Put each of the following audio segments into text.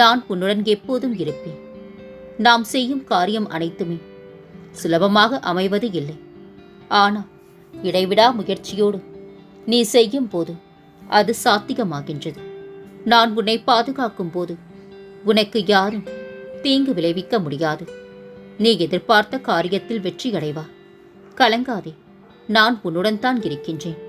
நான் உன்னுடன் எப்போதும் இருப்பேன். நாம் செய்யும் காரியம் அனைத்துமே சுலபமாக அமைவது இல்லை. ஆனால் இடைவிடா முயற்சியோடு நீ செய்யும் போது அது சாத்திகமாகின்றது நான் உன்னை பாதுகாக்கும் போது உனக்கு யாரும் தீங்கு விளைவிக்க முடியாது. நீ எதிர்பார்த்த காரியத்தில் வெற்றி அடைவா. கலங்காதே நான் உன்னுடன் தான் இருக்கின்றேன்.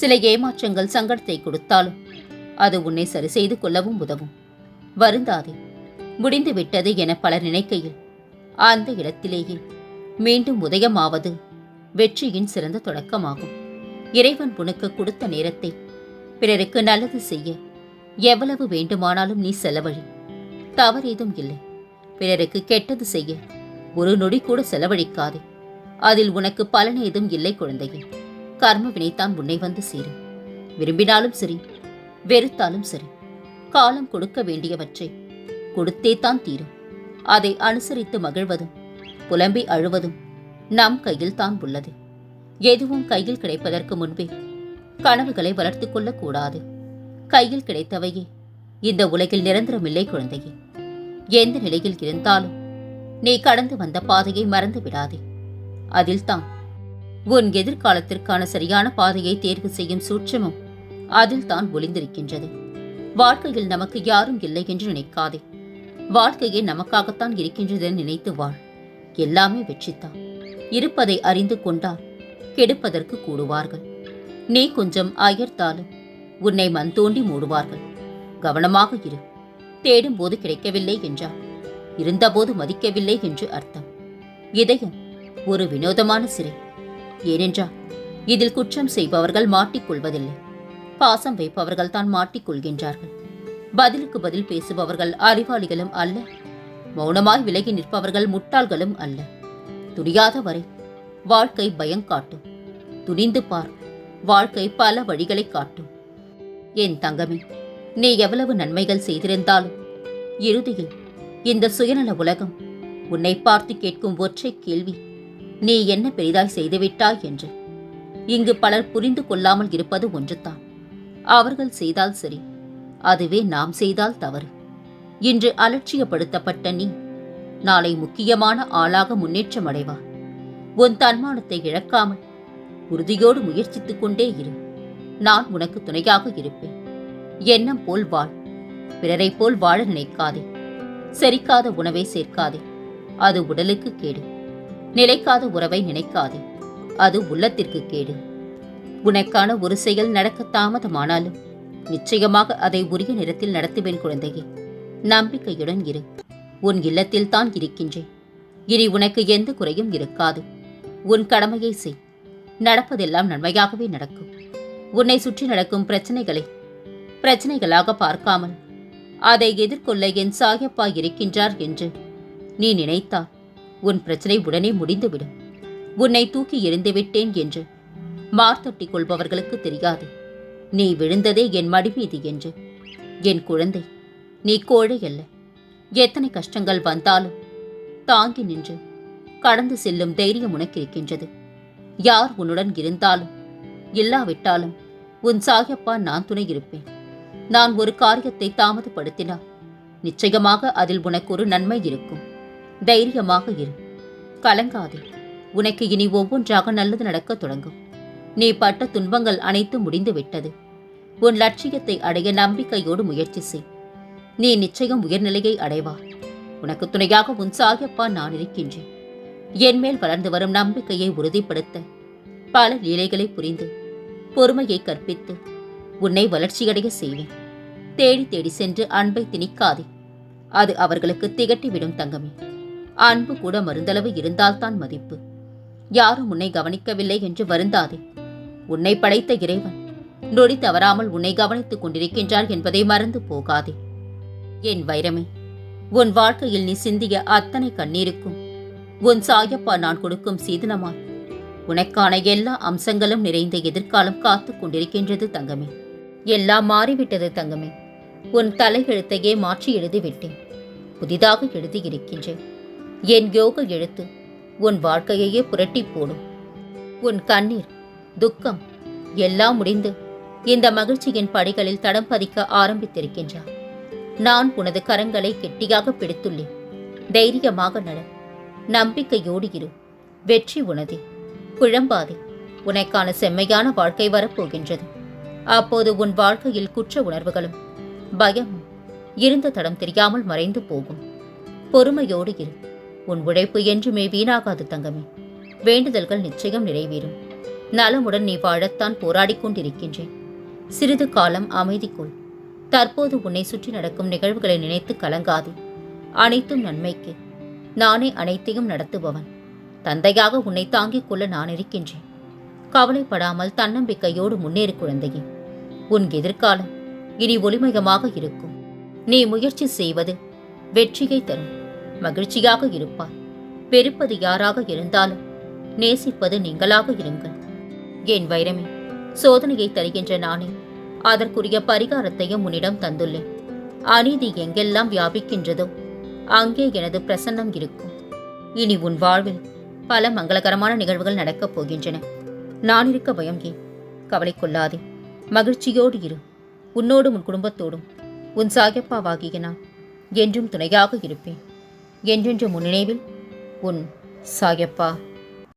சில ஏமாற்றங்கள் சங்கடத்தை கொடுத்தாலும் அது உன்னை சரி செய்து கொள்ளவும் உதவும். வருந்தாதே. முடிந்து விட்டது என பலர் நினைக்கையில் அந்த இடத்திலேயே மீண்டும் உதயமாவது வெற்றியின் சிறந்த தொடக்கமாகும். இறைவன் உனக்கு கொடுத்த நேரத்தை பிறருக்கு நல்லது செய்ய எவ்வளவு வேண்டுமானாலும் நீ செலவழி. தவறேதும் இல்லை. பிறருக்கு கெட்டது செய்ய ஒரு நொடி கூட செலவழிக்காதே. அதில் உனக்கு பலன் ஏதும் இல்லை குழந்தையே. கர்ம வினைத்தான் உன்னை வந்து சேரும். விரும்பினாலும் சரி வெறுத்தாலும் சரி. காலம் கொடுக்க வேண்டியவற்றை. கொடுத்தே தான் தீரும். அதை அனுசரித்து மகிழ்வதும் புலம்பி அழுவதும் நம் கையில் தான் உள்ளது. எதுவும் கையில் கிடைப்பதற்கு முன்பே கனவுகளை வளர்த்து கொள்ளக்கூடாது. கையில் கிடைத்தவையே இந்த உலகில் நிரந்தரமில்லை குழந்தையே. எந்த நிலையில் இருந்தாலும் நீ கடந்து வந்த பாதையை மறந்து விடாதே. அதில்தான் உன் எதிர்காலத்திற்கான சரியான பாதையை தேர்வு செய்யும் சூட்சமும் அதில் தான் ஒளிந்திருக்கின்றது. வாழ்க்கையில் நமக்கு யாரும் இல்லை என்று நினைக்காதே. வாழ்க்கையே நமக்காகத்தான் இருக்கின்றது நினைத்து வாழ். எல்லாமே வெற்றித்தான் இருப்பதை அறிந்து கொண்டால் கெடுப்பதற்கு கூடுவார்கள். நீ கொஞ்சம் அயர்த்தாலும் உன்னை மண் தோண்டி மூடுவார்கள். கவனமாக இரு. தேடும் போது கிடைக்கவில்லை என்றால் இருந்தபோது மதிக்கவில்லை என்று அர்த்தம். இதயம் ஒரு வினோதமான சிறை. ஏனென்றால் இதில் குற்றம் செய்பவர்கள் மாட்டிக்கொள்வதில்லை. பாசம் வைப்பவர்கள் தான் மாட்டிக்கொள்கின்றார்கள். பதிலுக்கு பதில் பேசுபவர்கள் அறிவாளிகளும் அல்ல. மௌனமாய் விலகி நிற்பவர்கள் முட்டாள்களும் அல்ல. துணியாத வரை வாழ்க்கை பயம் காட்டும். துணிந்து பார் வாழ்க்கை பல வழிகளை காட்டும். என் தங்கமே நீ எவ்வளவு நன்மைகள் செய்திருந்தாலும் இறுதியில் இந்த சுயநல உலகம் உன்னை பார்த்து கேட்கும் ஒற்றை கேள்வி நீ என்ன பெரிதாய் செய்துவிட்டாய் என்று. இங்கு பலர் புரிந்து கொள்ளாமல் இருப்பது ஒன்றுதான். அவர்கள் செய்தால் சரி. அதுவே நாம் செய்தால் தவறு. இன்று அலட்சியப்படுத்தப்பட்ட நீ நாளை முக்கியமான ஆளாக முன்னேற்றம் அடைவா உன் தன்மானத்தை இழக்காமல் உறுதியோடு முயற்சித்துக் கொண்டே இரு. நான் உனக்கு துணையாக இருப்பேன். எண்ணம் போல் வாழ். பிறரைப் போல் வாழ நினைக்காதே. செரிக்காத உணவை சேர்க்காதே. அது உடலுக்கு கேடு. நிலைக்காத உறவை நினைக்காதே. அது உள்ளத்திற்கு கேடு. உனக்கான ஒரு செயல் நடக்க தாமதமானாலும் நிச்சயமாக அதை உரிய நேரத்தில் நடத்துவேன் குழந்தையே. நம்பிக்கையுடன் இரு. உன் இல்லத்தில் தான் இருக்கின்றேன். இனி உனக்கு எந்த குறையும் இருக்காது. உன் கடமையை செய். நடப்பதெல்லாம் நன்மையாகவே நடக்கும். உன்னை சுற்றி நடக்கும் பிரச்சனைகளை பிரச்சனைகளாக பார்க்காமல் அதை எதிர்கொள்ள என் சாயப்பா இருக்கின்றார் என்று நீ நினைத்தால் உன் பிரச்சனை உடனே முடிந்துவிடும். உன்னை தூக்கி எறிந்து விட்டேன் என்று மார்த்தட்டிக் கொள்பவர்களுக்கு தெரியாது. நீ விழுந்ததே என் மடிமீது என்று. என் குழந்தை நீ கோழை அல்ல. எத்தனை கஷ்டங்கள் வந்தாலும் தாங்கி நின்று கடந்து செல்லும் தைரியம் உனக்கிருக்கின்றது யார் உன்னுடன் இருந்தாலும் இல்லாவிட்டாலும் உன் சாயப்பா நான் துணை இருப்பேன். நான் ஒரு காரியத்தை தாமதப்படுத்தினால் நிச்சயமாக அதில் உனக்கு ஒரு நன்மை இருக்கும். தைரியமாக இரு. கலங்காதே. உனக்கு இனி ஒவ்வொன்றாக நல்லது நடக்கத் தொடங்கும். நீ பட்ட துன்பங்கள் அனைத்தும் முடிந்துவிட்டது. உன் லட்சியத்தை அடைய நம்பிக்கையோடு முயற்சி செய். நீ நிச்சயம் உயர்நிலையை அடைவாய் உனக்கு துணையாக உன் சாயப்பா நான் இருக்கின்றேன். என் மேல் வளர்ந்து வரும் நம்பிக்கையை உறுதிப்படுத்த பல லீலைகளை புரிந்து பொறுமையை கற்பித்து உன்னை வளர்ச்சியடைய செய்வேன். தேடி தேடி சென்று அன்பை திணிக்காதே. அது அவர்களுக்கு திகட்டிவிடும் தங்கமே. அன்பு கூட மருந்தளவு இருந்தால்தான் மதிப்பு. யாரும் உன்னை கவனிக்கவில்லை என்று வருந்தாதே. உன்னை படைத்த இறைவன். நொடி தவறாமல் உன்னை கவனித்துக் கொண்டிருக்கின்றார் என்பதை மறந்து போகாதே. என் வைரமே உன் வாழ்க்கையில் நீ சிந்திய அத்தனை கண்ணீருக்கும் உன் சாயப்பா நான் கொடுக்கும் சீதனமாய் உனக்கான எல்லா அம்சங்களும் நிறைந்த எதிர்காலம் காத்துக் கொண்டிருக்கின்றது தங்கமே. எல்லாம் மாறிவிட்டது தங்கமே உன் தலையெழுத்தையே மாற்றி எழுதிவிட்டேன் புதிதாக எழுதியிருக்கின்றேன். என் யோக எழுத்து உன் வாழ்க்கையையே புரட்டி போடும் உன் கண்ணீர் துக்கம். எல்லாம் முடிந்து இந்த மகிழ்ச்சியின் படிகளில் தடம் பதிக்க ஆரம்பித்திருக்கின்றார். நான் உனது கரங்களை கெட்டியாக பிடித்துள்ளேன். தைரியமாக நட. நம்பிக்கையோடு இரு. வெற்றி உனதே. குழம்பாதே உனக்கான செம்மையான வாழ்க்கை வரப்போகின்றது. அப்போது உன் வாழ்க்கையில் குற்ற உணர்வுகளும் பயமும் இருந்த தடம் தெரியாமல் மறைந்து போகும். பொறுமையோடு இரு. உன் உழைப்பு என்றுமே வீணாகாது தங்கமே. வேண்டுதல்கள் நிச்சயம் நிறைவேறும். நலமுடன் நீ வாழத்தான் போராடி கொண்டிருக்கின்றேன். சிறிது காலம் அமைதிக்குள். தற்போது உன்னை சுற்றி நடக்கும் நிகழ்வுகளை நினைத்து கலங்காதே. அனைத்தும் நன்மைக்கு. நானே அனைத்தையும் நடத்துபவன். தந்தையாக உன்னை தாங்கிக் கொள்ள நான் இருக்கின்றேன். கவலைப்படாமல் தன்னம்பிக்கையோடு முன்னேறு குழந்தையே. உன் எதிர்காலம் இனி ஒளிமயமாக இருக்கும். நீ முயற்சி செய்வது வெற்றியை தரும். மகிழ்ச்சியாக இருப்பார் வெறுப்பது யாராக இருந்தாலும் நேசிப்பது நீங்களாக இருங்கள். என் வைரமே? சோதனையை தருகின்ற நானே. அதற்குரிய பரிகாரத்தையும் உன்னிடம் தந்துள்ளேன். அநீதி எங்கெல்லாம் வியாபிக்கின்றதோ அங்கே எனது பிரசன்னம் இருக்கும். இனி உன் வாழ்வில் பல மங்களகரமான நிகழ்வுகள் நடக்கப் போகின்றன. நான் இருக்க பயம் ஏன்? கவலை கொள்ளாதே. மகிழ்ச்சியோடு இரு. உன்னோடும் உன் குடும்பத்தோடும். உன் சாகப்பாவாகிய நான் என்றும் துணையாக இருப்பேன். என்றென்று முன்னினைவில் உன் சாயப்பா